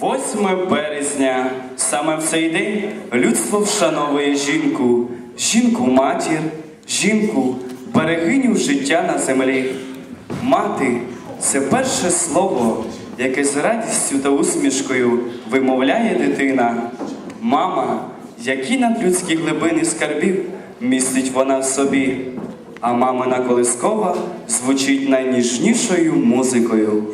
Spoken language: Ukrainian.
8 березня. Саме в цей день людство вшановує жінку, жінку матір, жінку, берегиню життя на землі. Мати це перше слово, яке з радістю та усмішкою вимовляє дитина. Мама, які надлюдські глибини скарбів містить вона в собі, а мамина колискова звучить найніжнішою музикою.